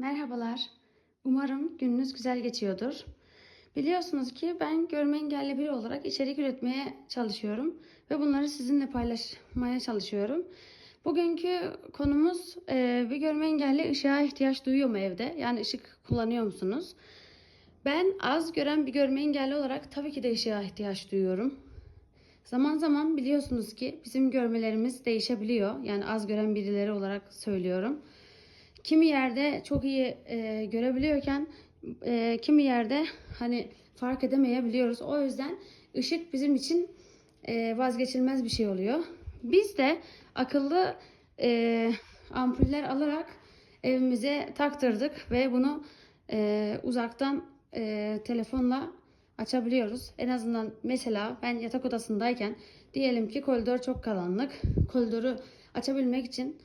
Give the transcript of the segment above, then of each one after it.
Merhabalar. Umarım gününüz güzel geçiyordur. Biliyorsunuz ki ben görme engelli biri olarak içerik üretmeye çalışıyorum ve bunları sizinle paylaşmaya çalışıyorum. Bugünkü konumuz e, bir görme engelli ışığa ihtiyaç duyuyor mu evde? Yani ışık kullanıyor musunuz? Ben az gören bir görme engelli olarak tabii ki de ışığa ihtiyaç duyuyorum. Zaman zaman biliyorsunuz ki bizim görmelerimiz değişebiliyor. Yani az gören birileri olarak söylüyorum. Kimi yerde çok iyi e, görebiliyorken e, kimi yerde hani fark edemeyebiliyoruz. O yüzden ışık bizim için e, vazgeçilmez bir şey oluyor. Biz de akıllı e, ampuller alarak evimize taktırdık ve bunu e, uzaktan e, telefonla açabiliyoruz. En azından mesela ben yatak odasındayken diyelim ki koridor çok karanlık. Koridoru açabilmek için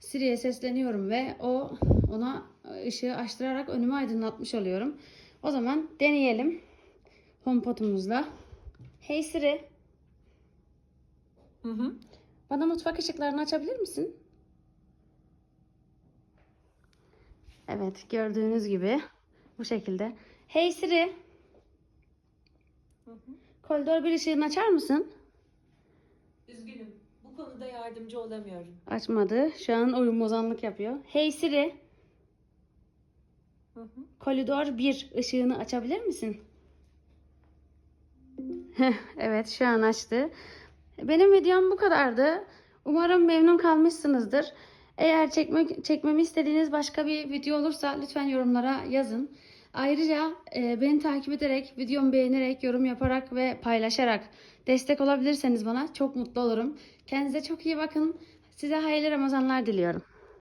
Siri'ye sesleniyorum ve o ona ışığı açtırarak önümü aydınlatmış oluyorum. O zaman deneyelim HomePod'umuzla. Hey Siri, Hı hı. bana mutfak ışıklarını açabilir misin? Evet, gördüğünüz gibi bu şekilde. Hey Siri, Hı hı. koridor bir ışığını açar mısın? Üzgünüm. Bu konuda yardımcı olamıyorum. Açmadı. Şu an oyun bozanlık yapıyor. Hey Siri, Hı hı. koridor 1 ışığını açabilir misin? Evet şu an açtı. Benim videom bu kadardı. Umarım memnun kalmışsınızdır. Eğer çekmek, çekmemi istediğiniz başka bir video olursa lütfen yorumlara yazın. Ayrıca e, beni takip ederek, videomu beğenerek, yorum yaparak ve paylaşarak destek olabilirseniz bana çok mutlu olurum. Kendinize çok iyi bakın. Size hayırlı Ramazanlar diliyorum.